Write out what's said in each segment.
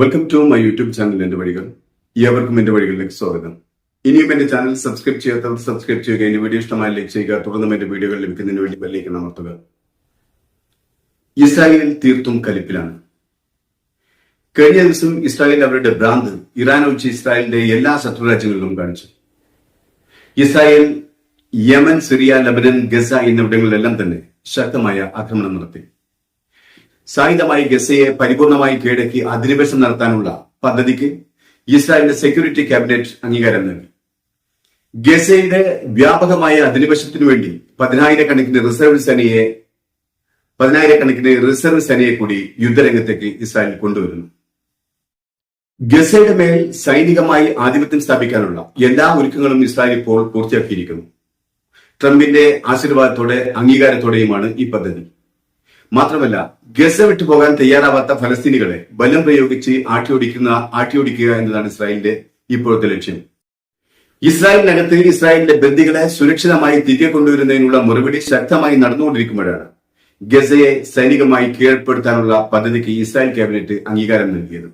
Welcome to my YouTube channel എന്റെ വഴികൾ. ഏവർക്കും എന്റെ വഴികളിലേക്ക് സ്വാഗതം. ഇനിയും എന്റെ ചാനൽ സബ്സ്ക്രൈബ് ചെയ്യാത്തവർ സബ്സ്ക്രൈബ് ചെയ്യുക. എന്റെ വീഡിയോ ഇഷ്ടമായി ലൈക്ക് ചെയ്യുക. തുടർന്നും എന്റെ വീഡിയോകൾ ലഭിക്കുന്നതിന് വേണ്ടി ബെല്ലേക്ക് അമർത്തുക. ഇസ്രായേൽ തീർത്തും കലിപ്പിലാണ്. കഴിഞ്ഞ ദിവസം ഇസ്രായേൽ അവരുടെ ഭ്രാന്ത് ഇറാൻ ഒഴിച്ച് ഇസ്രായേലിന്റെ എല്ലാ ശത്രുരാജ്യങ്ങളിലും കാണിച്ചു. Israel Yemen Syria Lebanon Gaza എന്നിവിടങ്ങളിലെല്ലാം തന്നെ ശക്തമായ ആക്രമണം നടത്തി. സായുധമായി ഗസയെ പരിപൂർണമായി കീഴടക്കി അധിനിവേശം നടത്താനുള്ള പദ്ധതിക്ക് ഇസ്രായേലിന്റെ സെക്യൂരിറ്റി ക്യാബിനറ്റ് അംഗീകാരം നൽകി. ഗസയുടെ വ്യാപകമായ അധിനിവേശത്തിനു വേണ്ടി പതിനായിരക്കണക്കിന് റിസർവ് സേനയെ പതിനായിരക്കണക്കിന് റിസർവ് സേനയെ കൂടി യുദ്ധരംഗത്തേക്ക് ഇസ്രായേൽ കൊണ്ടുവരുന്നു. ഗസയുടെ മേൽ സൈനികമായി ആധിപത്യം സ്ഥാപിക്കാനുള്ള എല്ലാ ഒരുക്കങ്ങളും ഇസ്രായേൽ ഇപ്പോൾ പൂർത്തിയാക്കിയിരിക്കുന്നു. ട്രംപിന്റെ ആശീർവാദത്തോടെ അംഗീകാരത്തോടെയുമാണ് ഈ പദ്ധതി. മാത്രമല്ല ഗസ വിട്ടു പോകാൻ തയ്യാറാവാത്ത ഫലസ്തീനികളെ ബലം പ്രയോഗിച്ച് ആട്ടിയോടിക്കുന്ന ആട്ടിയോടിക്കുക എന്നതാണ് ഇസ്രായേലിന്റെ ഇപ്പോഴത്തെ ലക്ഷ്യം. ഇസ്രായേലിനകത്ത് ഇസ്രായേലിന്റെ ബന്ദികളെ സുരക്ഷിതമായി തിരികെ കൊണ്ടുവരുന്നതിനുള്ള മറുപടി ശക്തമായി നടന്നുകൊണ്ടിരിക്കുമ്പോഴാണ് ഗസയെ സൈനികമായി കീഴ്പ്പെടുത്താനുള്ള പദ്ധതിക്ക് ഇസ്രായേൽ ക്യാബിനറ്റ് അംഗീകാരം നൽകിയത്.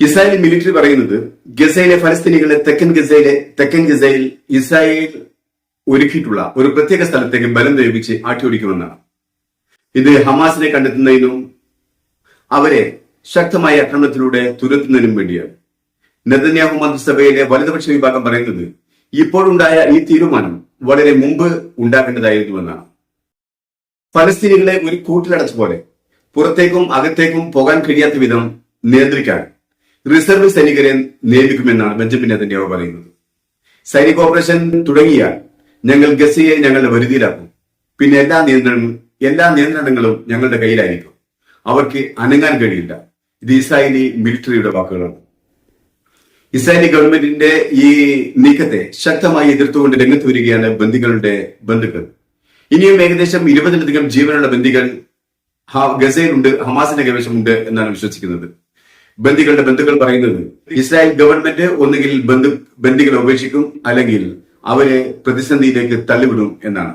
ഇസ്രായേൽ മിലിറ്ററി പറയുന്നത് ഗസയിലെ ഫലസ്തീനികളെ തെക്കൻ ഗസയിലെ തെക്കൻ ഗസയിൽ ഇസ്രായേൽ ഒരുക്കിയിട്ടുള്ള ഒരു പ്രത്യേക സ്ഥലത്തേക്ക് ബലം പ്രയോഗിച്ച് ആട്ടിയോടിക്കുമെന്നാണ്. ഇത് ഹമാസിനെ കണ്ടെത്തുന്നതിനും അവരെ ശക്തമായ ആക്രമണത്തിലൂടെ തുരത്തുന്നതിനും വേണ്ടിയാണ്. നെതന്യാഹു മന്ത്രിസഭയിലെ വലതുപക്ഷ വിഭാഗം പറയുന്നത് ഇപ്പോഴുണ്ടായ ഈ തീരുമാനം വളരെ മുമ്പ് ഉണ്ടാക്കേണ്ടതായിരുന്നുവെന്നാണ്. ഫലസ്തീനികളെ ഒരു കൂട്ടിലടച്ച പോലെ പുറത്തേക്കും അകത്തേക്കും പോകാൻ കഴിയാത്ത വിധം നിയന്ത്രിക്കാൻ റിസർവ് സൈനികരെ നിയമിക്കുമെന്നാണ് ബെഞ്ചമിൻ നെതന്യാഹു പറയുന്നത്. സൈനിക ഓപ്പറേഷൻ തുടങ്ങിയാൽ ഞങ്ങൾ ഗസയെ ഞങ്ങളുടെ വരുതിയിലാക്കും. പിന്നെ എല്ലാ നിയന്ത്രണങ്ങളും എല്ലാ നിയന്ത്രണങ്ങളും ഞങ്ങളുടെ കയ്യിലായിരിക്കും. അവർക്ക് അനങ്ങാൻ കഴിയില്ല. ഇത് ഇസ്രായേലി മിലിറ്ററിയുടെ വാക്കുകളാണ്. ഇസ്രായേലി ഗവൺമെന്റിന്റെ ഈ നീക്കത്തെ ശക്തമായി എതിർത്തുകൊണ്ട് രംഗത്ത് വരികയാണ് ബന്ദികളുടെ ബന്ധുക്കൾ. ഇനിയും ഏകദേശം ഇരുപതിലധികം ജീവനുള്ള ബന്ദികൾ ഗസയിലുണ്ട് ഹമാസിന്റെ കൈവശമുണ്ട് എന്നാണ് വിശ്വസിക്കുന്നത്. ബന്ദികളുടെ ബന്ധുക്കൾ പറയുന്നത് ഇസ്രായേൽ ഗവൺമെന്റ് ഒന്നുകിൽ ബന്ധു ബന്ദികളെ ഉപേക്ഷിക്കും അല്ലെങ്കിൽ അവരെ പ്രതിസന്ധിയിലേക്ക് തള്ളിവിടും എന്നാണ്.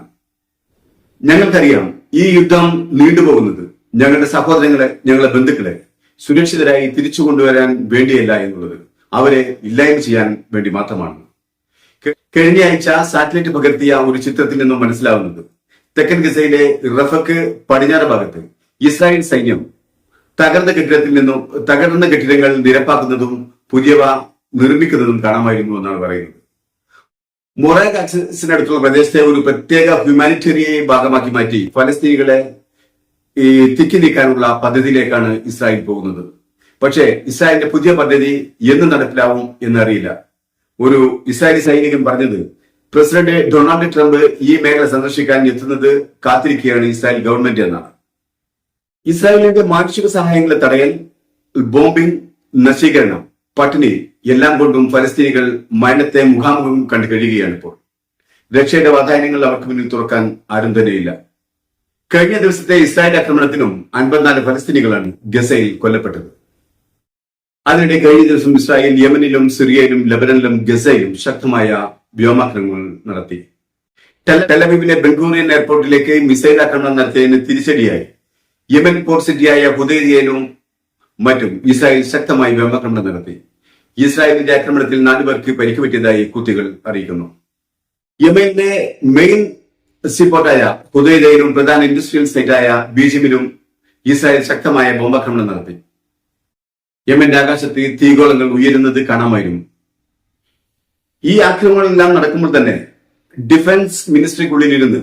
ഞങ്ങൾക്കറിയാം ഈ യുദ്ധം നീണ്ടുപോകുന്നത് ഞങ്ങളുടെ സഹോദരങ്ങളെ ഞങ്ങളുടെ ബന്ധുക്കളെ സുരക്ഷിതരായി തിരിച്ചു കൊണ്ടുവരാൻ വേണ്ടിയല്ല എന്നുള്ളത് അവരെ ഇല്ലായ്മ ചെയ്യാൻ വേണ്ടി മാത്രമാണ്. കഴിഞ്ഞയാഴ്ച സാറ്റലൈറ്റ് പകർത്തിയ ഒരു ചിത്രത്തിൽ നിന്നും മനസ്സിലാവുന്നത് തെക്കൻ ഗസയിലെ റഫക്ക് പടിഞ്ഞാറ് ഭാഗത്ത് ഇസ്രായേൽ സൈന്യം തകർന്ന കെട്ടിടത്തിൽ നിന്നും തകർന്ന കെട്ടിടങ്ങൾ നിരപ്പാക്കുന്നതും പുതിയവ നിർമ്മിക്കുന്നതും കാണാമായിരുന്നു എന്നാണ് പറയുന്നത്. മൊറാഗ് ആക്സിസിനടുത്തുള്ള പ്രദേശത്തെ ഒരു പ്രത്യേക ഹ്യൂമാനിറ്റേറിയൻ ഭാഗമാക്കി മാറ്റി ഫലസ്തീനികളെ ഈ തിക്കി നീക്കാനുള്ള പദ്ധതിയിലേക്കാണ് ഇസ്രായേൽ പോകുന്നത്. പക്ഷേ ഇസ്രായേലിന്റെ പുതിയ പദ്ധതി എന്ന് നടപ്പിലാവും എന്നറിയില്ല. ഒരു ഇസ്രായേലി സൈനികൻ പറഞ്ഞത് പ്രസിഡന്റ് ഡൊണാൾഡ് ട്രംപ് ഈ മേഖല സന്ദർശിക്കാൻ എത്തുന്നത് കാത്തിരിക്കുകയാണ് ഇസ്രായേൽ ഗവൺമെന്റ് എന്നാണ്. ഇസ്രായേലിന്റെ മാനുഷിക സഹായങ്ങളെ തടയൽ ബോംബിംഗ് നശീകരണം പട്ടിണി എല്ലാം കൊണ്ടും ഫലസ്തീനികൾ മരണത്തെ മുഖാമുഖം കണ്ടു കഴിയുകയാണ് ഇപ്പോൾ. രക്ഷയുടെ വാതായനങ്ങൾ അവർക്ക് മുന്നിൽ തുറക്കാൻ ആരും തന്നെയില്ല. കഴിഞ്ഞ ദിവസത്തെ ഇസ്രായേൽ ആക്രമണത്തിനും അൻപത്തിനാല് ഫലസ്തീനികളാണ് ഗസയിൽ കൊല്ലപ്പെട്ടത്. അതിനിടെ കഴിഞ്ഞ ദിവസം ഇസ്രായേൽ യമനിലും സിറിയയിലും ലബനനിലും ഗസയിലും ശക്തമായ വ്യോമാക്രമണങ്ങൾ നടത്തി. ടെലബിബിലെ ബംഗൂറിയൻ എയർപോർട്ടിലേക്ക് മിസൈൽ ആക്രമണം നടത്തിയതിന് തിരിച്ചടിയായി. യമൻ പോർട്ട് സിറ്റിയായ ഹുദൈരിയയിലും മറ്റും ഇസ്രായേൽ ശക്തമായി വ്യോമാക്രമണം നടത്തി. ഇസ്രായേലിന്റെ ആക്രമണത്തിൽ നാലു പേർക്ക് പരിക്ക് പറ്റിയതായി കുത്തികൾ അറിയിക്കുന്നു. യമനിലെ മെയിൻ സിപ്പോർട്ടായ ഹുദയിലും പ്രധാന ഇൻഡസ്ട്രിയൽ സൈറ്റായ ബീജിമിലും ഇസ്രായേൽ ശക്തമായ ബോംബാക്രമണം നടത്തി. യമന്റെ ആകാശത്ത് തീഗോളങ്ങൾ ഉയരുന്നത് കാണാമായിരുന്നു. ഈ ആക്രമണങ്ങളെല്ലാം നടക്കുമ്പോൾ തന്നെ ഡിഫൻസ് മിനിസ്ട്രിക്കുള്ളിലിരുന്ന്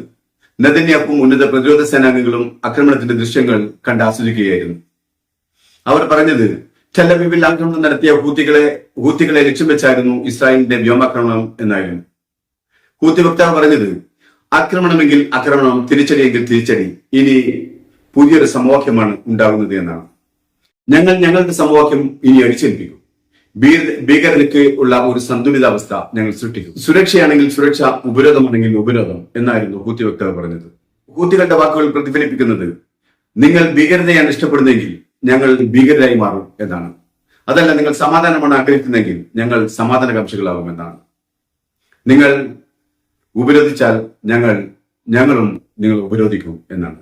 നെതന്യാഹുവും ഉന്നത പ്രതിരോധ സേനാംഗങ്ങളും ആക്രമണത്തിന്റെ ദൃശ്യങ്ങൾ കണ്ട് ആസ്വദിക്കുകയായിരുന്നു. അവർ പറഞ്ഞത് ടെലവീവിൽ ആക്രമണം നടത്തിയ ഹൂത്തികളെ ഹൂത്തികളെ ലക്ഷ്യം വെച്ചായിരുന്നു ഇസ്രായേലിന്റെ വ്യോമാക്രമണം എന്നായിരുന്നു. ഹൂത്തി വക്താവ് പറഞ്ഞത് ആക്രമണമെങ്കിൽ ആക്രമണം തിരിച്ചടിയെങ്കിൽ തിരിച്ചടി. ഇനി പുതിയൊരു സമവാക്യമാണ് ഉണ്ടാകുന്നത് എന്നാണ്. ഞങ്ങൾ ഞങ്ങളുടെ സമവാക്യം ഇനി അടിച്ചേൽപ്പിക്കും. ഭീകരതയ്ക്ക് ഉള്ള ഒരു സന്തുലിതാവസ്ഥ ഞങ്ങൾ സൃഷ്ടിക്കും. സുരക്ഷയാണെങ്കിൽ സുരക്ഷ ഉപരോധമാണെങ്കിൽ ഉപരോധം എന്നായിരുന്നു ഹൂത്തി വക്താവ് പറഞ്ഞത്. ഹൂത്തികളുടെ വാക്കുകൾ പ്രതിഫലിപ്പിക്കുന്നത് നിങ്ങൾ ഭീകരതയാണ് ഇഷ്ടപ്പെടുന്നതെങ്കിൽ ഞങ്ങൾ ഭീകരരായി മാറും എന്നാണ്. അതല്ല നിങ്ങൾ സമാധാനമാണ് ആഗ്രഹിക്കുന്നതെങ്കിൽ ഞങ്ങൾ സമാധാന സമാധാനകാംക്ഷികളാകും എന്നാണ് നിങ്ങൾ ഉപരോധിച്ചാൽ ഞങ്ങൾ ഞങ്ങളും നിങ്ങൾ ഉപരോധിക്കും എന്നാണ്.